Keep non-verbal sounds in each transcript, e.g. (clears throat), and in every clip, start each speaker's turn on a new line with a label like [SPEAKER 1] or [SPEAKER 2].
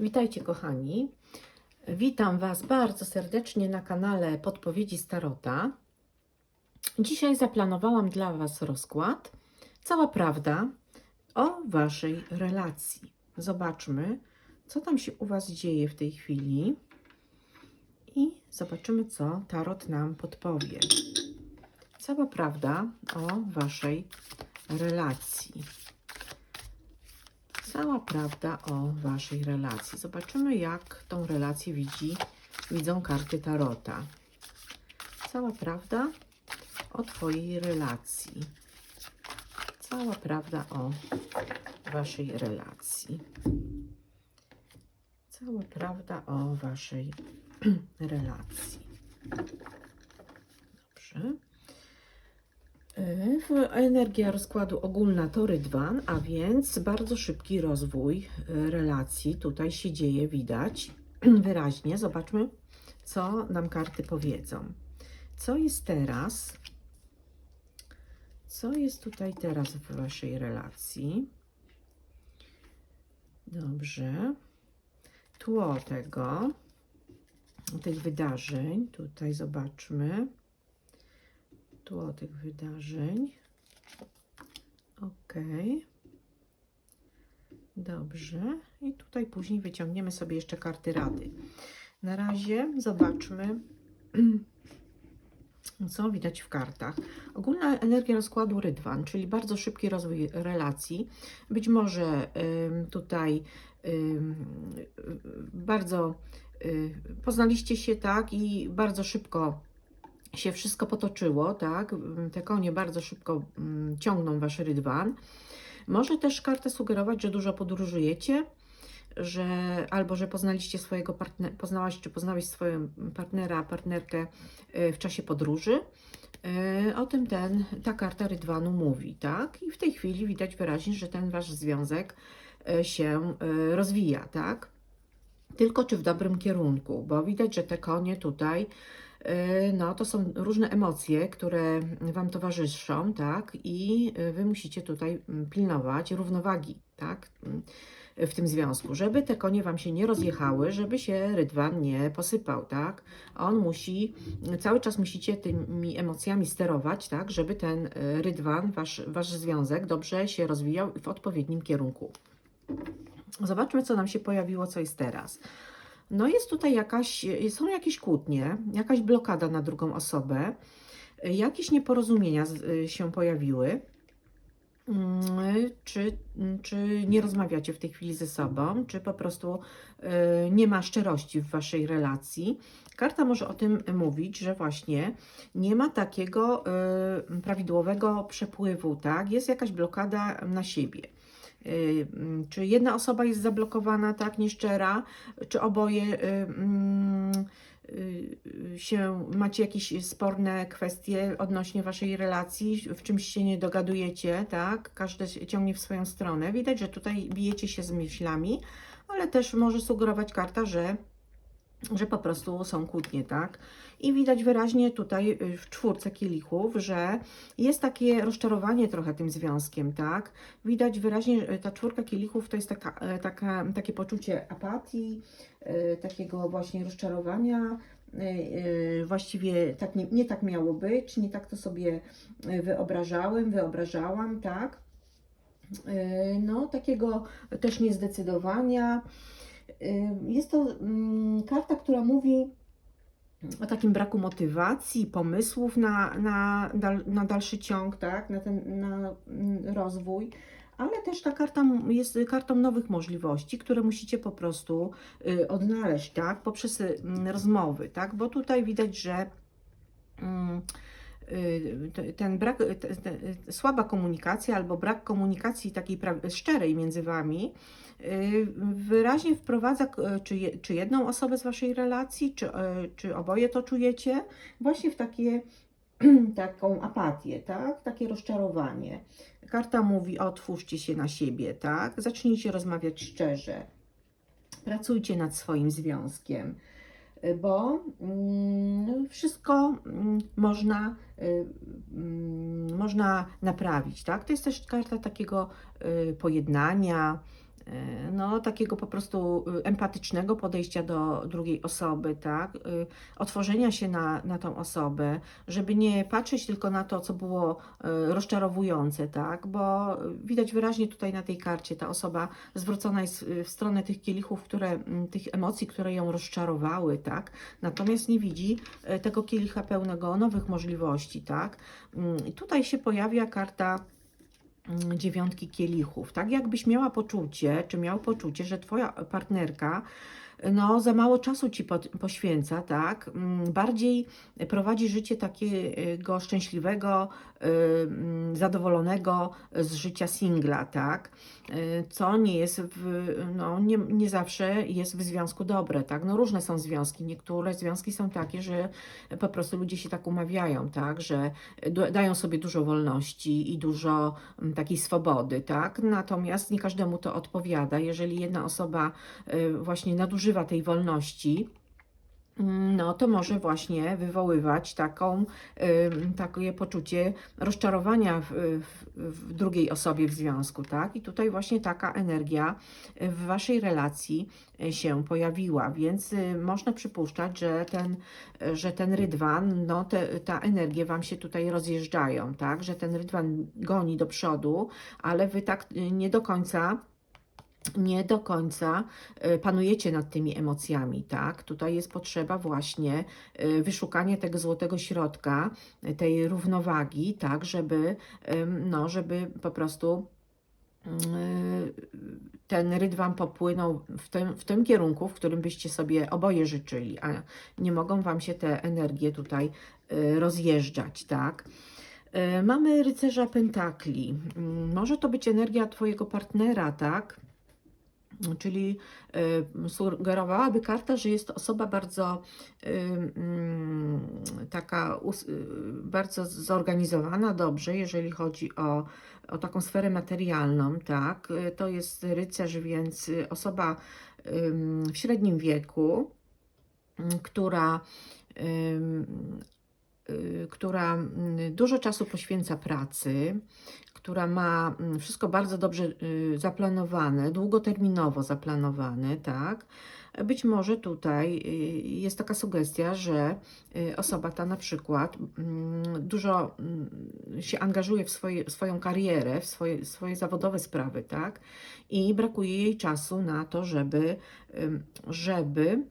[SPEAKER 1] Witajcie kochani. Witam Was bardzo serdecznie na kanale Podpowiedzi Starota. Dzisiaj zaplanowałam dla Was rozkład. Cała prawda o Waszej relacji. Zobaczmy, co tam się u Was dzieje w tej chwili i zobaczymy, co Tarot nam podpowie. Cała prawda o Waszej relacji cała prawda o Waszej relacji. Zobaczymy, jak tą relację widzi, widzą karty Tarota. Cała prawda o Twojej relacji. Cała prawda o Waszej relacji. Cała prawda o Waszej (clears throat) relacji. Dobrze. W energia rozkładu ogólna to rydwan, a więc bardzo szybki rozwój y, relacji tutaj się dzieje, widać (clears throat) wyraźnie. Zobaczmy, co nam karty powiedzą. Co jest teraz? Co jest tutaj teraz w Waszej relacji? Dobrze. Tło tego, tych wydarzeń, tutaj zobaczmy tło tych wydarzeń. Ok. Dobrze. I tutaj później wyciągniemy sobie jeszcze karty rady. Na razie zobaczmy, (clears throat) co widać w kartach. Ogólna energia rozkładu Rydwan, czyli bardzo szybki rozwój relacji. Być może ym, tutaj ym, bardzo y, poznaliście się tak i bardzo szybko się wszystko potoczyło, tak? Te konie bardzo szybko mm, ciągną wasz rydwan. Może też karta sugerować, że dużo podróżujecie, że albo że poznaliście swojego partnera, poznałaś czy poznałeś swojego partnera, partnerkę y, w czasie podróży. Y, O tym ten, ta karta rydwanu mówi, tak? I w tej chwili widać wyraźnie, że ten wasz związek y, się rozwija, tak? Tylko czy w dobrym kierunku, bo widać, że te konie tutaj no, to są różne emocje, które Wam towarzyszą, tak? I y, Wy musicie tutaj mm, pilnować równowagi, tak? Mm, W tym związku, żeby te konie Wam się nie rozjechały, żeby się rydwan nie posypał, tak? On musi, cały czas musicie tymi emocjami sterować, tak? Żeby ten y, rydwan, Wasz, wasz związek dobrze się rozwijał w odpowiednim kierunku. Zobaczmy, co nam się pojawiło, co jest teraz. No jest tutaj jakaś, są jakieś kłótnie, jakaś blokada na drugą osobę, jakieś nieporozumienia z- się pojawiły. Mm, Czy, czy nie rozmawiacie w tej chwili ze sobą, czy po prostu y, nie ma szczerości w waszej relacji? Karta może o tym mówić, że właśnie nie ma takiego y, prawidłowego przepływu, tak? Jest jakaś blokada na siebie. Y, mm, Czy jedna osoba jest zablokowana, tak, nieszczera, czy oboje y, mm, y, y, się, macie jakieś sporne kwestie odnośnie waszej relacji, w czymś się nie dogadujecie, tak, każdy ciągnie w swoją stronę. Widać, że tutaj bijecie się z myślami, ale też może sugerować karta, że że po prostu są kłótnie, tak? I widać wyraźnie tutaj y, w czwórce kielichów, że jest takie rozczarowanie trochę tym związkiem, tak? Widać wyraźnie, że ta czwórka kielichów to jest taka, e, taka, takie poczucie apatii, takiego właśnie rozczarowania. Właściwie tak nie, nie tak miało być, nie tak to sobie wyobrażałem, wyobrażałam, tak? No, takiego też niezdecydowania. Jest to mm, karta, która mówi o takim braku motywacji, pomysłów na, na, na dalszy ciąg, tak? na ten na mm, rozwój. Ale też ta karta jest kartą nowych możliwości, które musicie po prostu y, odnaleźć, tak? Poprzez mm, rozmowy, tak? Bo tutaj widać, że ten brak, te- te- słaba komunikacja albo brak komunikacji takiej szczerej między wami y, wyraźnie wprowadza, czy, czy jedną osobę z waszej relacji, czy, czy oboje to czujecie, właśnie w takie, (clears throat) taką apatię, tak? Takie rozczarowanie. Karta mówi: otwórzcie się na siebie, tak? Zacznijcie rozmawiać szczerze. Pracujcie nad swoim związkiem bo mm, wszystko mm, można, y, mm, można naprawić, tak? To jest też karta takiego y, pojednania, no, takiego po prostu y, empatycznego podejścia do drugiej osoby, tak? Y, Otworzenia się na, na tą osobę, żeby nie patrzeć tylko na to, co było y, rozczarowujące, tak? Bo widać wyraźnie tutaj na tej karcie, ta osoba zwrócona jest y, w stronę tych kielichów, które, mm, tych emocji, które ją rozczarowały, tak? Natomiast nie widzi y, tego kielicha pełnego nowych możliwości, tak? Mm, I tutaj się pojawia karta dziewiątki kielichów. Tak jakbyś miała poczucie, czy miał poczucie, że twoja partnerka no, za mało czasu ci po, poświęca, tak? Mm, Bardziej prowadzi życie takiego szczęśliwego, y, zadowolonego z życia singla, tak? Y, Co nie jest, w, no, nie, nie zawsze jest w związku dobre, tak? No, różne są związki. Niektóre związki są takie, że po prostu ludzie się tak umawiają, tak? Że da- dają sobie dużo wolności i dużo mm, takiej swobody, tak? Natomiast nie każdemu to odpowiada. Jeżeli jedna osoba y, właśnie nadużywa tej wolności, mm, no to może właśnie wywoływać taką, takie poczucie rozczarowania w, w, drugiej osobie w związku, tak? I tutaj właśnie taka energia w waszej relacji y, się pojawiła, więc y, można przypuszczać, że ten, że ten rydwan, no te, ta energia wam się tutaj rozjeżdżają, tak? Że ten rydwan goni do przodu, ale wy tak y, nie do końca nie do końca y, panujecie nad tymi emocjami, tak? Tutaj jest potrzeba właśnie y, wyszukania tego złotego środka, y, tej równowagi, tak, żeby, no, żeby po prostu ten rydwan popłynął w tym, w tym kierunku, w którym byście sobie oboje życzyli, a nie mogą Wam się te energie tutaj rozjeżdżać, tak? Mamy rycerza pentakli. Mm, Może to być energia Twojego partnera, tak? Czyli y, sugerowałaby karta, że jest to osoba bardzo y, mm, taka y, bardzo zorganizowana dobrze, jeżeli chodzi o, o taką sferę materialną, tak. To jest rycerz, więc osoba w średnim wieku, która która mm, dużo czasu poświęca pracy, która ma mm, wszystko bardzo dobrze y, zaplanowane, długoterminowo zaplanowane, tak? Być może tutaj y, jest taka sugestia, że y, osoba ta na przykład mm, dużo mm, się angażuje w swoje, swoją karierę, w swoje, swoje zawodowe sprawy, tak? I brakuje jej czasu na to, żeby, żeby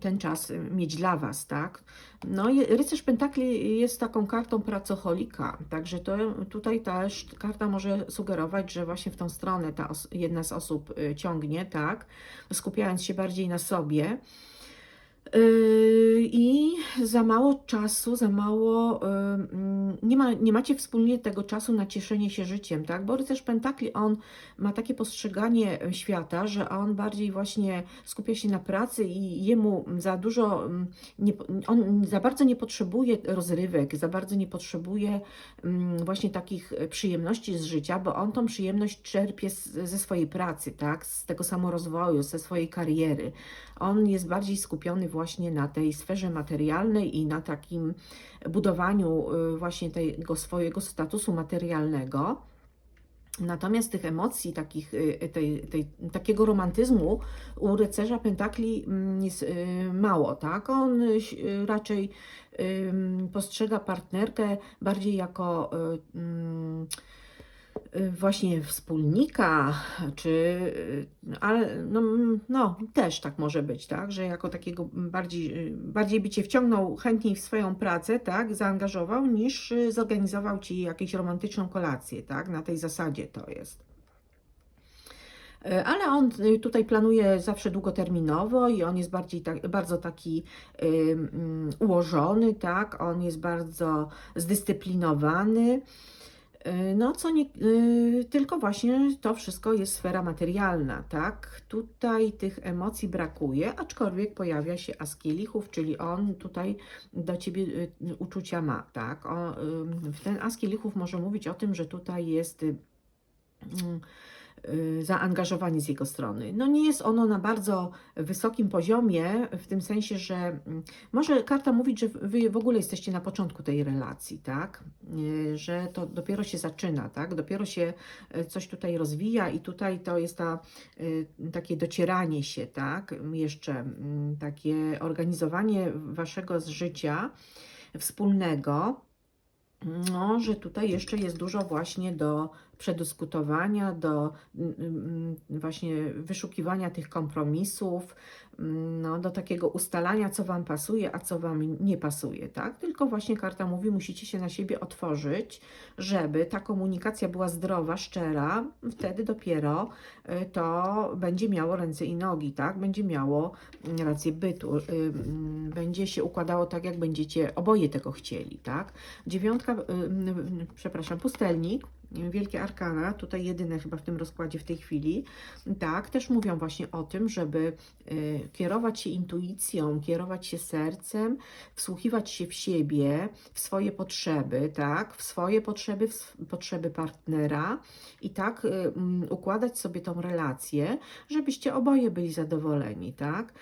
[SPEAKER 1] ten czas mieć dla Was, tak? No i rycerz pentakli jest taką kartą pracocholika, także to tutaj też karta może sugerować, że właśnie w tą stronę ta jedna z osób y, ciągnie, tak? Skupiając się bardziej na sobie. Yy, I za mało czasu, za mało, yy, nie, ma, nie macie wspólnie tego czasu na cieszenie się życiem, tak? Bo rycerz pentakli, on ma takie postrzeganie świata, że on bardziej właśnie skupia się na pracy i jemu za dużo, mm, nie, on za bardzo nie potrzebuje rozrywek, za bardzo nie potrzebuje mm, właśnie takich przyjemności z życia, bo on tą przyjemność czerpie z, ze swojej pracy, tak? Z tego samorozwoju, ze swojej kariery. On jest bardziej skupiony właśnie na tej sferze materialnej i na takim budowaniu y, właśnie tego swojego statusu materialnego. Natomiast tych emocji, takich, y, tej, tej, takiego romantyzmu u rycerza pentakli mm, jest y, mało, tak? On raczej postrzega partnerkę bardziej jako mm, właśnie wspólnika, czy, y, ale no, mm, no też tak może być, tak, że jako takiego bardziej, y, bardziej by Cię wciągnął chętniej w swoją pracę, tak, zaangażował, niż y, zorganizował Ci jakąś romantyczną kolację, tak, na tej zasadzie to jest. Ale on y, tutaj planuje zawsze długoterminowo i on jest bardziej tak, bardzo taki y, mm, ułożony, tak? On jest bardzo zdyscyplinowany. Y, No, co nie, y, tylko właśnie to wszystko jest sfera materialna, tak? Tutaj tych emocji brakuje, aczkolwiek pojawia się as kielichów, czyli on tutaj do ciebie y, uczucia ma, tak? O, ten as kielichów może mówić o tym, że tutaj jest mm, zaangażowanie z jego strony. No nie jest ono na bardzo wysokim poziomie, w tym sensie, że mm, może karta mówić, że wy w ogóle jesteście na początku tej relacji, tak? Y, Że to dopiero się zaczyna, tak? Dopiero się y, coś tutaj rozwija i tutaj to jest ta, y, takie docieranie się, tak? Jeszcze mm, takie organizowanie waszego życia wspólnego, no, że tutaj jeszcze jest dużo właśnie do przedyskutowania, do mm, mm, właśnie wyszukiwania tych kompromisów, mm, no, do takiego ustalania, co Wam pasuje, a co Wam nie pasuje, tak? Tylko właśnie karta mówi, musicie się na siebie otworzyć, żeby ta komunikacja była zdrowa, szczera, wtedy dopiero y, to będzie miało ręce i nogi, tak? Będzie miało rację bytu, y, będzie się układało tak, jak będziecie oboje tego chcieli, tak? Dziewiątka, y, przepraszam, pustelnik, Wielkie Arkana, tutaj jedyne chyba w tym rozkładzie w tej chwili, tak, też mówią właśnie o tym, żeby y, kierować się intuicją, kierować się sercem, wsłuchiwać się w siebie, w swoje potrzeby, tak, w swoje potrzeby, w potrzeby partnera i tak mm, układać sobie tą relację, żebyście oboje byli zadowoleni, tak,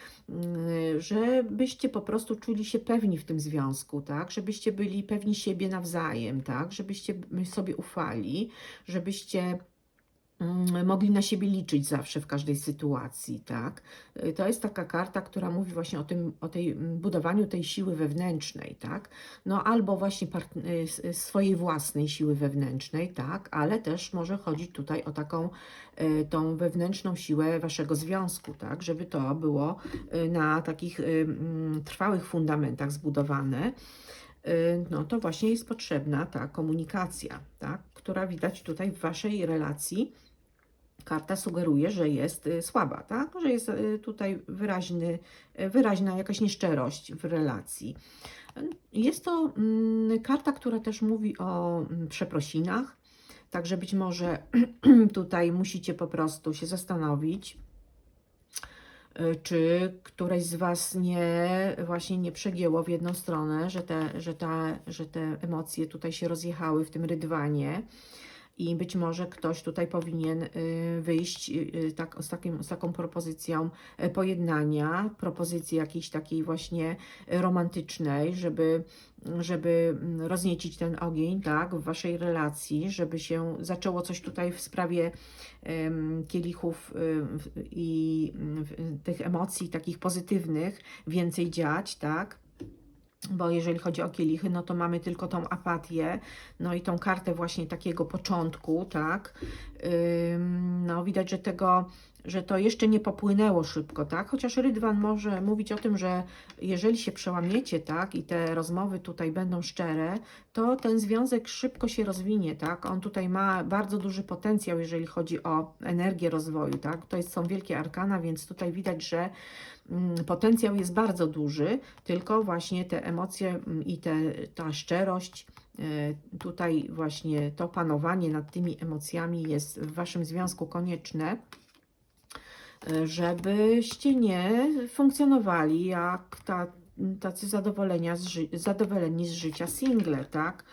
[SPEAKER 1] żebyście po prostu czuli się pewni w tym związku, tak, żebyście byli pewni siebie nawzajem, tak, żebyście sobie ufali, żebyście mm, mogli na siebie liczyć zawsze w każdej sytuacji, tak? Y, To jest taka karta, która mówi właśnie o tym, o tej mm, budowaniu tej siły wewnętrznej, tak? No albo właśnie y, y, swojej własnej siły wewnętrznej, tak? Ale też może chodzić tutaj o taką tą wewnętrzną siłę waszego związku, tak? Żeby to było na takich mm, trwałych fundamentach zbudowane no to właśnie jest potrzebna ta komunikacja, tak, która widać tutaj w Waszej relacji. Karta sugeruje, że jest y, słaba, tak? że jest y, tutaj wyraźny, y, wyraźna jakaś nieszczerość w relacji. Jest to mm, karta, która też mówi o mm, przeprosinach, także być może (clears throat) tutaj musicie po prostu się zastanowić, y, czy któreś z Was nie właśnie nie przegięło w jedną stronę, że te, że, ta, że te emocje tutaj się rozjechały w tym rydwanie i być może ktoś tutaj powinien y, wyjść y, tak, z, takim, z taką propozycją y, pojednania, propozycji jakiejś takiej właśnie romantycznej, żeby, żeby mm, rozniecić ten ogień tak, w Waszej relacji, żeby się zaczęło coś tutaj w sprawie em, kielichów y, w- i w- tych emocji takich pozytywnych więcej dziać, tak? Bo jeżeli chodzi o kielichy, no to mamy tylko tą apatię, no i tą kartę właśnie takiego początku, tak? No widać, że tego, że to jeszcze nie popłynęło szybko, tak? Chociaż Rydwan może mówić o tym, że jeżeli się przełamiecie, tak, i te rozmowy tutaj będą szczere, to ten związek szybko się rozwinie, tak? On tutaj ma bardzo duży potencjał, jeżeli chodzi o energię rozwoju, tak? To jest, są wielkie arkana, więc tutaj widać, że mm, potencjał jest bardzo duży, tylko właśnie te emocje mm, i te, ta szczerość, e, tutaj właśnie to panowanie nad tymi emocjami jest w Waszym związku konieczne, żebyście nie funkcjonowali jak ta, tacy zadowolenia z zadowoleni z życia single, tak?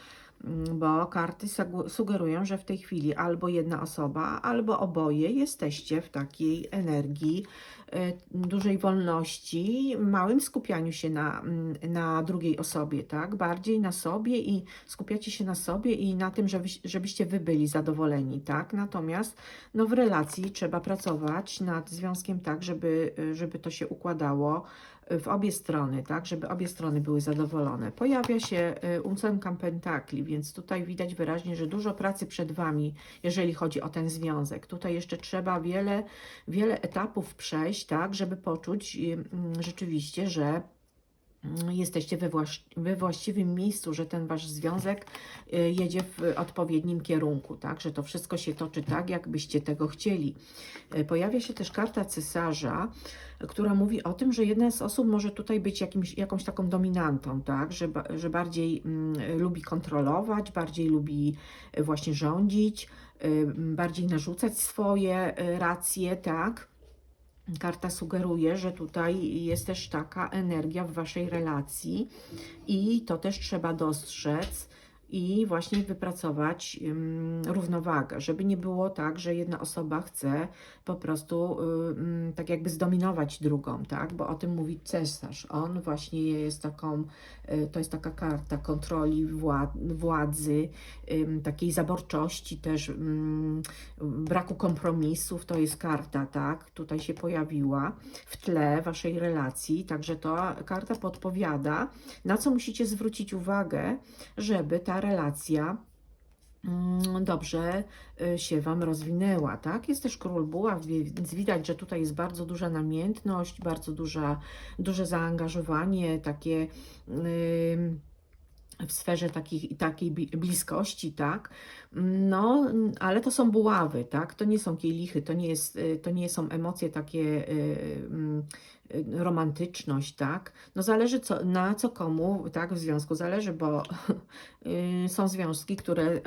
[SPEAKER 1] Mm, Bo karty sugerują, że w tej chwili albo jedna osoba, albo oboje jesteście w takiej energii e, dużej wolności, małym skupianiu się na, mm, na drugiej osobie, tak? Bardziej na sobie i skupiacie się na sobie i na tym, żeby, żebyście wy byli zadowoleni, tak? Natomiast no, w relacji trzeba pracować nad związkiem tak, żeby, y, żeby to się układało y, w obie strony, tak? Żeby obie strony były zadowolone. Pojawia się y, ósemka pentakli, więc tutaj widać wyraźnie, że dużo pracy przed Wami, jeżeli chodzi o ten związek. Tutaj jeszcze trzeba wiele, wiele etapów przejść, tak? Żeby poczuć y, mm, rzeczywiście, że jesteście we, we właściwym miejscu, że ten wasz związek y, jedzie w odpowiednim kierunku, tak? Że to wszystko się toczy tak, jakbyście tego chcieli. Y, Pojawia się też karta cesarza, która mówi o tym, że jedna z osób może tutaj być jakimś, jakąś taką dominantą, tak? Że, że bardziej mm, lubi kontrolować, bardziej lubi y, właśnie rządzić, y, bardziej narzucać swoje racje, tak? Karta sugeruje, że tutaj jest też taka energia w waszej relacji i to też trzeba dostrzec i właśnie wypracować równowagę, żeby nie było tak, że jedna osoba chce po prostu ym, tak jakby zdominować drugą, tak? Bo o tym mówi cesarz. On właśnie jest taką, y, to jest taka karta kontroli wła- władzy, takiej zaborczości też, braku kompromisów, to jest karta, tak? Tutaj się pojawiła w tle waszej relacji, także ta karta podpowiada, na co musicie zwrócić uwagę, żeby ta relacja mm, dobrze y, się Wam rozwinęła, tak? Jest też król buław, więc widać, że tutaj jest bardzo duża namiętność, bardzo duża, duże zaangażowanie, takie ym, w sferze takich, takiej bliskości, tak? No, ale to są buławy, tak? To nie są kielichy, to nie, jest, y, to nie są emocje takie y, y, romantyczność, tak? No zależy co, na co komu, tak, w związku zależy, bo (laughs) są związki, które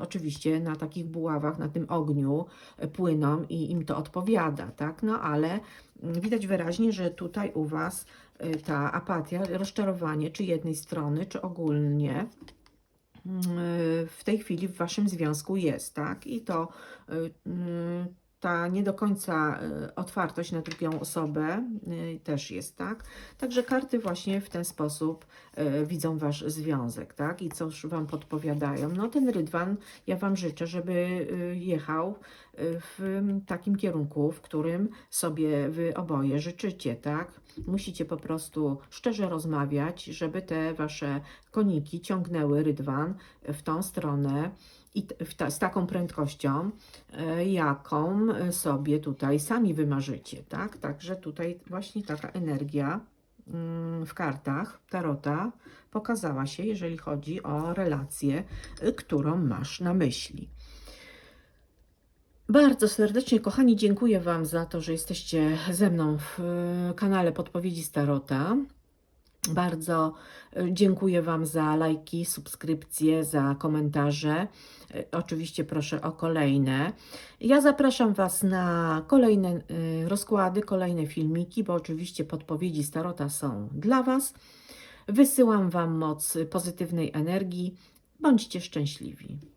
[SPEAKER 1] oczywiście na takich buławach, na tym ogniu płyną i im to odpowiada, tak? No ale widać wyraźnie, że tutaj u Was ta apatia, rozczarowanie, czy jednej strony, czy ogólnie, y, w tej chwili w waszym związku jest, tak? I to y, y, ta nie do końca y, otwartość na drugą osobę y, też jest, tak? Także karty właśnie w ten sposób y, widzą wasz związek, tak? I cóż wam podpowiadają? No ten rydwan, ja wam życzę, żeby jechał w takim kierunku, w którym sobie wy oboje życzycie, tak? Musicie po prostu szczerze rozmawiać, żeby te wasze koniki ciągnęły rydwan w tą stronę i ta, z taką prędkością, e, jaką sobie tutaj sami wymarzycie, tak? Także tutaj właśnie taka energia mm, w kartach Tarota pokazała się, jeżeli chodzi o relację, y, którą masz na myśli. Bardzo serdecznie, kochani, dziękuję Wam za to, że jesteście ze mną w y, kanale Podpowiedzi Starota. Bardzo y, dziękuję Wam za lajki, subskrypcje, za komentarze. Y, Oczywiście proszę o kolejne. Ja zapraszam Was na kolejne y, rozkłady, kolejne filmiki, bo oczywiście podpowiedzi Starota są dla Was. Wysyłam Wam moc pozytywnej energii. Bądźcie szczęśliwi.